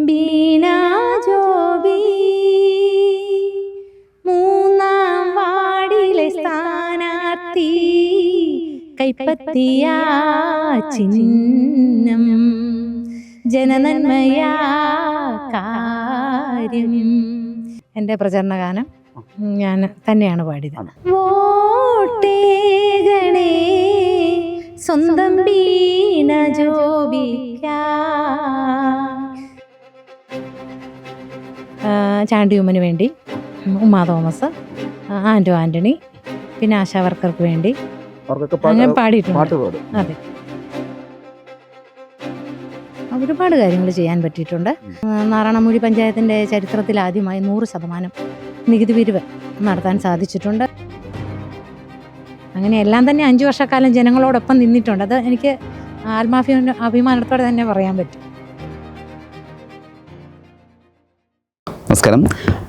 ബീന ജോബി. മൂന്നാം വാർഡിലെ സ്ഥാനാർത്ഥി കൈപ്പത്തിയ ചിഹ്നം. ജനനന്മയാ കാര്യം. എന്റെ പ്രചരണ ഗാനം ഞാൻ തന്നെയാണ് പാടിയത്. വോട്ടേകണേ സ്വന്തം ബീന ജോബിക്കാ. ചാണ്ടിയുമ്മന് വേണ്ടി ഉമ്മ തോമസ് ആന്റോ ആന്റണി പിന്നെ ആശാ വർക്കർക്ക് വേണ്ടി. അങ്ങനെ പാടിയിട്ടുണ്ട്. പാടും. അതെ. ഒരുപാട് കാര്യങ്ങൾ ചെയ്യാൻ പറ്റിയിട്ടുണ്ട്. നാരായണമൂഴി പഞ്ചായത്തിന്റെ ചരിത്രത്തിൽ ആദ്യമായി നൂറ് ശതമാനം നികുതി പിരിവ് നടത്താൻ സാധിച്ചിട്ടുണ്ട്. അങ്ങനെ എല്ലാം തന്നെ അഞ്ചു വർഷക്കാലം ജനങ്ങളോടൊപ്പം നിന്നിട്ടുണ്ട്. അത് എനിക്ക് ആത്മാഭി അഭിമാനത്തോടെ തന്നെ പറയാൻ പറ്റും. നമസ്കാരം.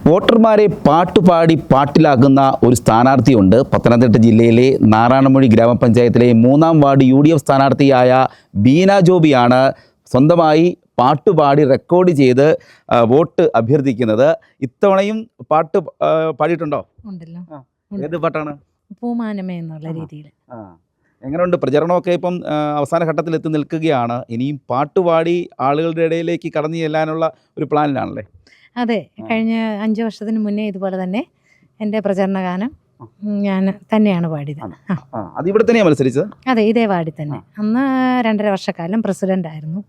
വോട്ടർമാരെ പാട്ടുപാടി പാട്ടിലാക്കുന്ന ഒരു സ്ഥാനാർത്ഥിയുണ്ട്. പത്തനംതിട്ട ജില്ലയിലെ നാറാണമൊഴി ഗ്രാമപഞ്ചായത്തിലെ മൂന്നാം വാർഡ് യു ഡി എഫ് സ്ഥാനാർത്ഥിയായ ബീന ജോബിയാണ് സ്വന്തമായി പാട്ടുപാടി റെക്കോർഡ് ചെയ്ത് വോട്ട് അഭ്യർത്ഥിക്കുന്നത്. ഇത്തവണയും പാട്ട് പാടിയിട്ടുണ്ടോ? ഏത് പാട്ടാണ്? പൂമാനമേ എന്നുള്ള രീതിയിൽ എങ്ങനെയുണ്ട്? പ്രചരണമൊക്കെ ഇപ്പം അവസാന ഘട്ടത്തിൽ എത്തി നിൽക്കുകയാണ്. ഇനിയും പാട്ടുപാടി ആളുകളുടെ ഇടയിലേക്ക് കടന്നു ചെല്ലാനുള്ള ഒരു പ്ലാനിലാണല്ലേ? അതെ കഴിഞ്ഞ അഞ്ച് വർഷത്തിന് മുന്നേ ഇതുപോലെ തന്നെ എന്റെ പ്രചരണ ഗാനം ഞാൻ തന്നെയാണ് പാടിയത്. അത് ഇവിടെ തന്നെയാണ് മത്സരിച്ചത്? അതെ ഇതേ വാർഡിൽ തന്നെ അന്ന് രണ്ടര വർഷക്കാലം പ്രസിഡന്റ് ആയിരുന്നു.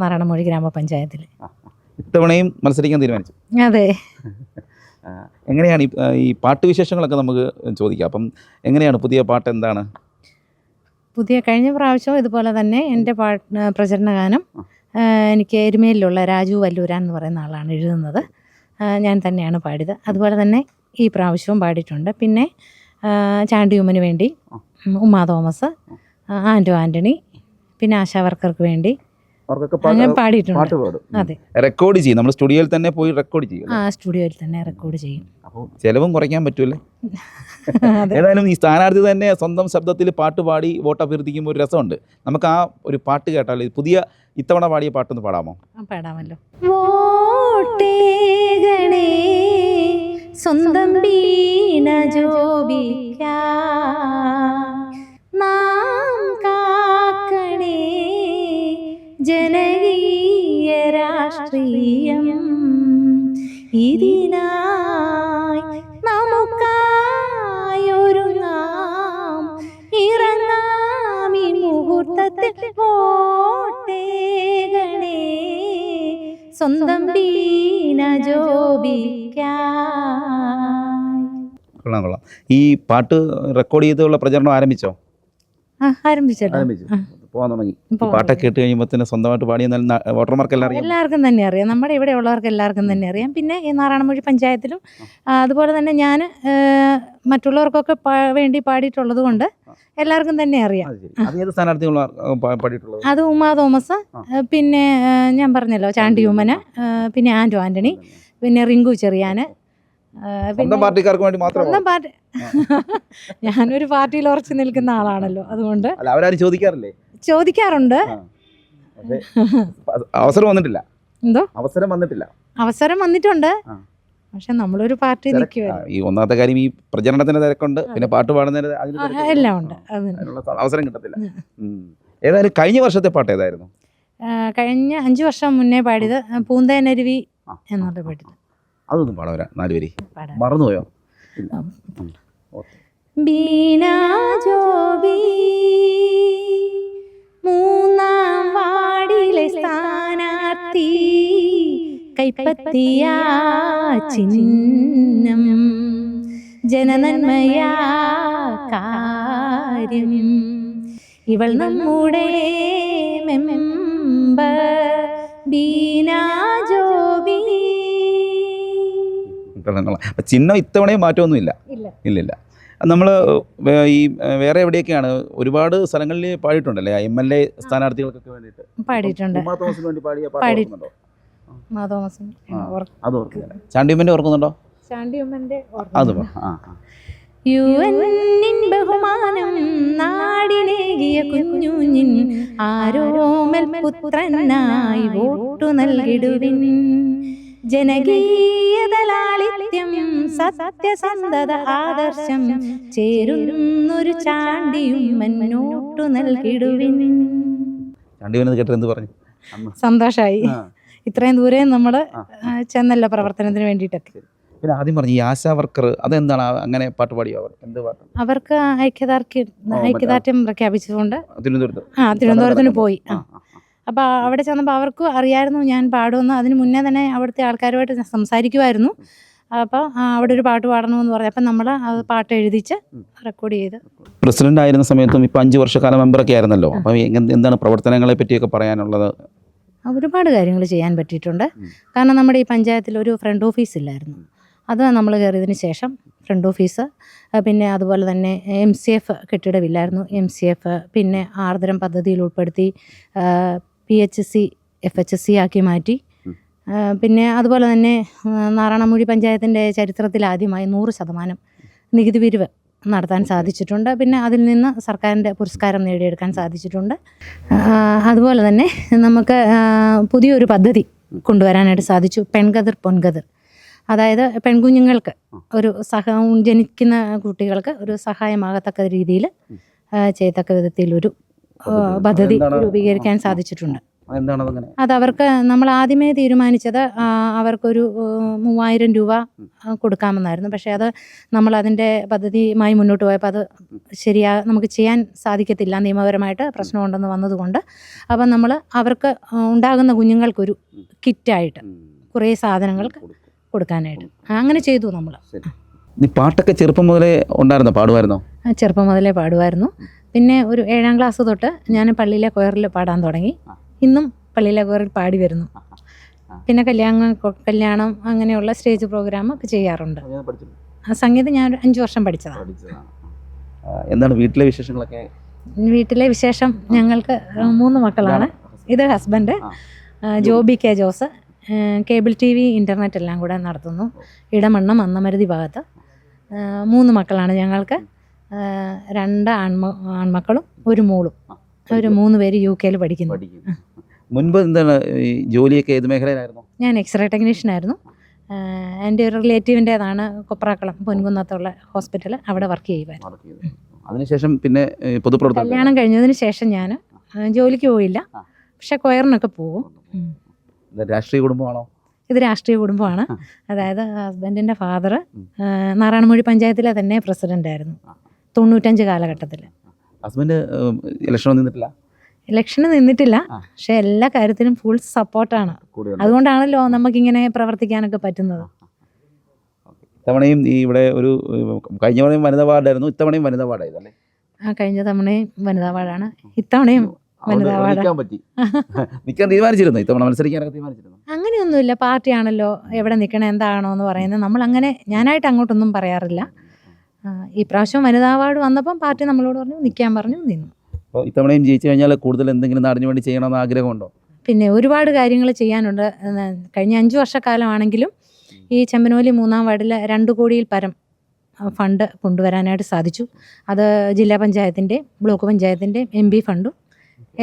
നാരായണമൊഴി ഗ്രാമപഞ്ചായത്തിൽ. ഇത്തവണയും മത്സരിക്കാൻ തീരുമാനിച്ചു. അതെ. എങ്ങനെയാണ് ഈ, പാട്ട് വിശേഷങ്ങളൊക്കെ നമുക്ക് ചോദിക്കാം. അപ്പം എങ്ങനെയാണ് പുതിയ പാട്ട് എന്താണ്? പുതിയ കഴിഞ്ഞ പ്രാവശ്യം ഇതുപോലെ തന്നെ എന്റെ പാട്ട് പ്രചരണ ഗാനം എനിക്ക് എരുമേലിലുള്ള രാജു വല്ലൂരാൻ എന്ന് പറയുന്ന ആളാണ് എഴുതുന്നത്. ഞാൻ തന്നെയാണ് പാടിയത്. അതുപോലെ തന്നെ ഈ പ്രാവശ്യവും പാടിയിട്ടുണ്ട്. പിന്നെ ചാണ്ടിയുമ്മന് വേണ്ടി ഉമ്മാ തോമസ് ആന്റോ ആന്റണി പിന്നെ ആശാ വർക്കർക്ക് വേണ്ടി അവർക്കൊക്കെ പാട്ട് പാടും. റെക്കോർഡ് ചെയ്യും. നമ്മൾ സ്റ്റുഡിയോയിൽ തന്നെ പോയി റെക്കോർഡ് ചെയ്യും ആ സ്റ്റുഡിയോയിൽ തന്നെ റെക്കോർഡ് ചെയ്യും. അപ്പോൾ ചിലവും കുറയ്ക്കാൻ പറ്റൂലേ ഏതായാലും ഈ സ്ഥാനാർത്ഥി തന്നെ സ്വന്തം ശബ്ദത്തിൽ പാട്ട് പാടി വോട്ട് അഭ്യർത്ഥിക്കുമ്പോൾ ഒരു രസമുണ്ട്. നമുക്ക് ആ ഒരു പാട്ട് കേട്ടാൽ പുതിയ ഇത്തവണ പാടിയ പാട്ടൊന്ന് പാടാമോ? പാടാമല്ലോ. സ്വന്തം ബീന ജോബിക്ക. രാഷ്ട്രീയം. ഇതിനായി നമുക്കായൊരുങ്ങാം ഇറങ്ങാം. ഈ മുഹൂർത്തത്തിൽ വോട്ടേകണേ സ്വന്തം ബീന ജോബിക്കായി. കൊള്ളാം കൊള്ളാം. ഈ പാട്ട് റെക്കോർഡ് ചെയ്തുള്ള പ്രചരണം ആരംഭിച്ചോ? ആരംഭിച്ചു. ആ. പോകാൻ തുടങ്ങി. പാട്ടൊക്കെ കേട്ട് കഴിയുമ്പോൾ തന്നെ സ്വന്തമായിട്ട് പാടി വോട്ടർമാർക്കെല്ലാം എല്ലാവർക്കും എല്ലാവർക്കും തന്നെ അറിയാം. നമ്മുടെ ഇവിടെ ഉള്ളവർക്ക് എല്ലാവർക്കും തന്നെ അറിയാം. പിന്നെ ഈ നാറാണമൊഴി പഞ്ചായത്തിലും അതുപോലെ തന്നെ ഞാൻ മറ്റുള്ളവർക്കൊക്കെ വേണ്ടി പാടിയിട്ടുള്ളത് കൊണ്ട് എല്ലാവർക്കും തന്നെ അറിയാം. അത് ഉമാ തോമസ് പിന്നെ ഞാൻ പറഞ്ഞല്ലോ ചാണ്ടി ഉമ്മന് പിന്നെ ആന്റോ ആന്റണി പിന്നെ റിങ്കു ചെറിയാന് സ്വന്തം പാർട്ടിക്കാർക്ക് വേണ്ടി മാത്രം സ്വന്തം പാർട്ടി ഞാനൊരു പാർട്ടിയിൽ ഉറച്ചു നിൽക്കുന്ന ആളാണല്ലോ അതുകൊണ്ട് അവരാരും ചോദിക്കാറില്ലേ? ചോദിക്കാറുണ്ട്. അവസരം വന്നിട്ടില്ല. എന്തോ? അവസരം വന്നിട്ടില്ല. അവസരം വന്നിട്ടുണ്ട്. പക്ഷെ നമ്മളൊരു പാർട്ടി ഈ ഒന്നാമത്തെ കാര്യം ഈ പ്രചരണത്തിന്റെ തിരക്കുണ്ട്. പിന്നെ പാട്ട് പാടുന്നതിന് എല്ലാം ഉണ്ട്. അവസരം കിട്ടത്തില്ല. ഏതായാലും കഴിഞ്ഞ വർഷത്തെ പാട്ട് ഏതായിരുന്നു? കഴിഞ്ഞ അഞ്ചു വർഷം മുന്നേ പാടിയത് പൂന്തേനരുവി. എന്നുള്ള പാടിയത് അതൊന്നും പാടാം വരാം. പേര്. മറന്നുപോയോ. ബീന ജോബി മൂന്നാം വാർഡിലെ സ്ഥാനാർത്ഥി കൈപ്പത്തിയ ചിഹ്നം ജനനന്മയാ കാര്യം. ഇവൾ നമ്മുടെ മെമ്പർ ബീന ജോബി കൊള്ളാം, അപ്പം ചിഹ്നം ഇത്തവണയും മാറ്റമൊന്നുമില്ല. ഇല്ല. ഇല്ലില്ല. നമ്മൾ ഈ വേറെ എവിടെയൊക്കെയാണ്? ഒരുപാട് സ്ഥലങ്ങളിൽ പാടിയിട്ടുണ്ടല്ലേ? എം എൽ എ സ്ഥാനാർത്ഥികൾക്കൊക്കെ വേണ്ടിയിട്ട്. പാടിയിട്ടുണ്ട്. വേണ്ടി പാടിയ ഓർക്കുന്നുണ്ടോ? അത് ഓർക്കുന്നില്ല ചാണ്ടിയമ്മന്റെ ഓർക്കുന്നുണ്ടോ? അത് ആ. യു ബഹുമാനം നാടിനേകിയ കുഞ്ഞുഞ്ഞിൻ ആരോമൽ പുത്രനായി വോട്ടു നൽകിടുവിൻ. ജനകീയതലാളിത്യം സത്യസന്ധത ആദർശം ചേരുന്നൊരു ചാണ്ടിയും മന്നോട്ടു നൽകിടുവിൻ. ചണ്ടിവനത് കേട്ടെന്ന് പറഞ്ഞു? അന്ന് സന്തോഷായി. ഇത്രയും ദൂരെ നമ്മൾ ചെന്നല്ല പ്രവർത്തനത്തിന് വേണ്ടിയിട്ടൊക്കെ. പിന്നെ ആദ്യം പറഞ്ഞു ഈ ആശാ വർക്കർ അതെന്താണ്? അങ്ങനെ പാട്ട് പാടിയോ അവർ? എന്ത് പാട്ട്? അവർക്ക് ഐക്യദാർഢ്യം ഐക്യദാർഢ്യം പ്രഖ്യാപിച്ചുകൊണ്ട് തിരുവനന്തപുരത്ത്. ആ തിരുവനന്തപുരത്തിന് പോയി. ആ. അപ്പോൾ അവിടെ ചെന്നപ്പോൾ അവർക്കും അറിയായിരുന്നു ഞാൻ പാടുമെന്ന്. അതിന് മുന്നേ തന്നെ അവിടുത്തെ ആൾക്കാരുമായിട്ട് സംസാരിക്കുമായിരുന്നു. അപ്പോൾ അവിടെ ഒരു പാട്ട് പാടണമെന്ന് പറഞ്ഞു. അപ്പം നമ്മൾ അത് പാട്ട് എഴുതിച്ച് റെക്കോർഡ് ചെയ്ത്. പ്രസിഡന്റ് ആയിരുന്ന സമയത്തും ഇപ്പം അഞ്ച് വർഷക്കാല മെമ്പറൊക്കെ ആയിരുന്നല്ലോ. അപ്പം എന്താണ് പ്രവർത്തനങ്ങളെ പറ്റിയൊക്കെ പറയാനുള്ളത്? ഒരുപാട് കാര്യങ്ങൾ ചെയ്യാൻ പറ്റിയിട്ടുണ്ട്. കാരണം നമ്മുടെ ഈ പഞ്ചായത്തിൽ ഒരു ഫ്രണ്ട് ഓഫീസ് ഇല്ലായിരുന്നു. അത് നമ്മൾ കയറിയതിന് ശേഷം ഫ്രണ്ട് ഓഫീസ് പിന്നെ അതുപോലെ തന്നെ എം സി എഫ് കെട്ടിടമില്ലായിരുന്നു. എം സി എഫ് പിന്നെ ആർദ്രം പദ്ധതിയിൽ ഉൾപ്പെടുത്തി P H C F H C ആക്കി മാറ്റി. പിന്നെ അതുപോലെ തന്നെ നാറാണമൂഴി പഞ്ചായത്തിന്റെ ചരിത്രത്തിൽ ആദ്യമായി നൂറ് ശതമാനം നികുതി പിരിവ് നടത്താൻ സാധിച്ചിട്ടുണ്ട്. പിന്നെ അതിൽ നിന്ന് സർക്കാരിന്റെ പുരസ്കാരം നേടിയെടുക്കാൻ സാധിച്ചിട്ടുണ്ട്. അതുപോലെ തന്നെ നമുക്ക് പുതിയൊരു പദ്ധതി കൊണ്ടുവരാനായിട്ട് സാധിച്ചു. പെൺകതിർ പൊൻകതിർ. അതായത് പെൺകുഞ്ഞുങ്ങൾക്ക് ഒരു സഹ ജനിക്കുന്ന കുട്ടികൾക്ക് ഒരു സഹായമാകത്തക്ക രീതിയിൽ ചെയ്യത്തക്ക വിധത്തിലൊരു പദ്ധതി? രൂപീകരിക്കാൻ സാധിച്ചിട്ടുണ്ട്. അത് അവർക്ക് നമ്മൾ ആദ്യമേ തീരുമാനിച്ചത് അവർക്കൊരു മൂവായിരം രൂപ കൊടുക്കാമെന്നായിരുന്നു. പക്ഷേ അത് നമ്മൾ അതിന്റെ പദ്ധതിയുമായി മുന്നോട്ട് പോയപ്പോൾ അത് ശരിയാ നമുക്ക് ചെയ്യാൻ സാധിക്കത്തില്ല. നിയമപരമായിട്ട് പ്രശ്നമുണ്ടെന്ന് വന്നതുകൊണ്ട് അപ്പം നമ്മൾ അവർക്ക് ഉണ്ടാകുന്ന കുഞ്ഞുങ്ങൾക്കൊരു കിറ്റായിട്ട് കുറേ സാധനങ്ങൾക്ക് കൊടുക്കാനായിട്ട്. അങ്ങനെ ചെയ്തു നമ്മൾ. നീ പാട്ടൊക്കെ ചെറുപ്പം മുതലേ ഉണ്ടായിരുന്നോ? പാടുമായിരുന്നോ? ചെറുപ്പം മുതലേ പാടുമായിരുന്നു. പിന്നെ ഒരു ഏഴാം ക്ലാസ് തൊട്ട് ഞാൻ പള്ളിയിലെ കൊയറിൽ പാടാൻ തുടങ്ങി. ഇന്നും പള്ളിയിലെ കൊയറിൽ പാടി വരുന്നു. പിന്നെ കല്യാണം കല്യാണം അങ്ങനെയുള്ള സ്റ്റേജ് പ്രോഗ്രാം ഒക്കെ ചെയ്യാറുണ്ട്. ആ സംഗീതം ഞാൻ ഒരു അഞ്ച് വർഷം പഠിച്ചതാണ്. എന്താണ് വീട്ടിലെ വിശേഷങ്ങളൊക്കെ? വീട്ടിലെ വിശേഷം ഞങ്ങൾക്ക് മൂന്ന് മക്കളാണ്. ഇത് husband Joby K Jose. Cable T V internet എല്ലാം കൂടെ നടത്തുന്നു. ഇടമണ്ണം അന്നമരുതി ഭാഗത്ത്. മൂന്ന് മക്കളാണ് ഞങ്ങൾക്ക്. രണ്ട് ആൺമ ആൺമക്കളും ഒരു മോളും. ഒരു മൂന്ന് പേര് യു കെയിൽ പഠിക്കുന്നു. മുൻപ് എന്താണ് ജോലിയൊക്കെ ഏത് മേഖലയിലായിരുന്നു? ഞാൻ എക്സ്റേ ടെക്നീഷ്യനായിരുന്നു. ആയിരുന്നു എന്റെ ഒരു റിലേറ്റീവിന്റേതാണ് കൊപ്രാക്കളം പൊൻകുന്നത്തുള്ള ഹോസ്പിറ്റൽ അവിടെ വർക്ക് ചെയ്യുമായിരുന്നു. അതിനുശേഷം പിന്നെ പൊതുപ്രവർത്തനം കല്യാണം കഴിഞ്ഞതിന് ശേഷം ഞാൻ ജോലിക്ക് പോയില്ല. പക്ഷെ കൊയറിനൊക്കെ പോകും. രാഷ്ട്രീയ കുടുംബമാണോ? ഇത് രാഷ്ട്രീയ കുടുംബമാണ്. അതായത് ഹസ്ബൻഡിന്റെ ഫാദർ. നാരായണമൂഴി പഞ്ചായത്തിലെ തന്നെ പ്രസിഡന്റ് ആയിരുന്നു ആ. തൊണ്ണൂറ്റഞ്ച് കാലഘട്ടത്തിൽ ഹസ്ബൻഡ് ഇലക്ഷൻ നിന്നിട്ടില്ല? ഇലക്ഷന് നിന്നിട്ടില്ല. പക്ഷെ എല്ലാ കാര്യത്തിനും ഫുൾ സപ്പോർട്ടാണ് അതുകൊണ്ടാണല്ലോ നമുക്കിങ്ങനെ പ്രവർത്തിക്കാനൊക്കെ പറ്റുന്നത്. ഇത്തവണയും ഈ ഇവിടെ ഒരു കഴിഞ്ഞ തവണയും വനിതാ വാർഡായിരുന്നു ഇത്തവണയും വനിതാ വാർഡായിരുന്നു ആ കഴിഞ്ഞ തവണയും വനിതാ വാർഡാണ്. ഇത്തവണയും വനിതാ വാർഡ്. പറ്റി. നിൽക്കാൻ തീരുമാനിച്ചിരുന്നു? ഇത്തവണ മത്സരിക്കാനൊക്കെ തീരുമാനിച്ചിരുന്നു? അങ്ങനെയൊന്നുമില്ല. പാർട്ടിയാണല്ലോ എവിടെ നിൽക്കണം എന്താണോ എന്ന് പറയുന്നത്. നമ്മൾ അങ്ങനെ ഞാനായിട്ട് അങ്ങോട്ടൊന്നും പറയാറില്ല. ഈ പ്രാവശ്യം വനിതാ അവാർഡ് വന്നപ്പം പാർട്ടി നമ്മളോട് പറഞ്ഞു നിൽക്കാൻ പറഞ്ഞു നിന്നു. അപ്പോൾ ഇത്തവണയും ജയിച്ചു കഴിഞ്ഞാൽ കൂടുതൽ എന്തെങ്കിലും നാടിന് വേണ്ടി ചെയ്യണമെന്ന് ആഗ്രഹമുണ്ടോ? പിന്നെ ഒരുപാട് കാര്യങ്ങൾ ചെയ്യാനുണ്ട്. കഴിഞ്ഞ അഞ്ച് വർഷക്കാലമാണെങ്കിലും ഈ ചെമ്പനോലി മൂന്നാം വാർഡിൽ രണ്ട് കോടിയിൽ പരം ഫണ്ട് കൊണ്ടുവരാനായിട്ട് സാധിച്ചു. അത് ജില്ലാ പഞ്ചായത്തിന്റെയും ബ്ലോക്ക് പഞ്ചായത്തിന്റെയും എം പി ഫണ്ടും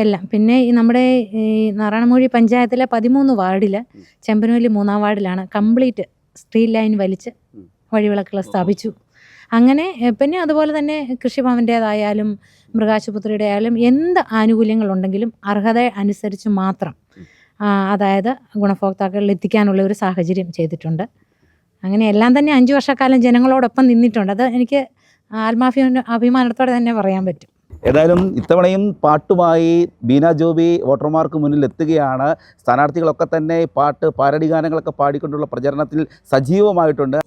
എല്ലാം. പിന്നെ ഈ നമ്മുടെ ഈ നാരായണമൂഴി പഞ്ചായത്തിലെ പതിമൂന്ന് വാർഡിൽ ചെമ്പനോലി മൂന്നാം വാർഡിലാണ് കംപ്ലീറ്റ് സ്ട്രീറ്റ് ലൈൻ വലിച്ച് വഴിവിളക്കുകൾ സ്ഥാപിച്ചു. അങ്ങനെ പിന്നെ അതുപോലെ തന്നെ കൃഷിഭവന്റേതായാലും മൃഗാശുപത്രിയുടെ ആയാലും എന്ത് ആനുകൂല്യങ്ങളുണ്ടെങ്കിലും അർഹത അനുസരിച്ച് മാത്രം അതായത് ഗുണഭോക്താക്കളിൽ എത്തിക്കാനുള്ള ഒരു സാഹചര്യം ചെയ്തിട്ടുണ്ട്. അങ്ങനെ എല്ലാം തന്നെ അഞ്ച് വർഷക്കാലം ജനങ്ങളോടൊപ്പം നിന്നിട്ടുണ്ട്. അത് എനിക്ക് ആത്മാഭി അഭിമാനത്തോടെ തന്നെ പറയാൻ പറ്റും. ഏതായാലും ഇത്തവണയും പാട്ടുമായി ബീന ജോബി വോട്ടർമാർക്ക് മുന്നിൽ എത്തുകയാണ്. സ്ഥാനാർത്ഥികളൊക്കെ തന്നെ പാട്ട് പാരടി ഗാനങ്ങളൊക്കെ പാടിക്കൊണ്ടുള്ള പ്രചരണത്തിൽ സജീവമായിട്ടുണ്ട്.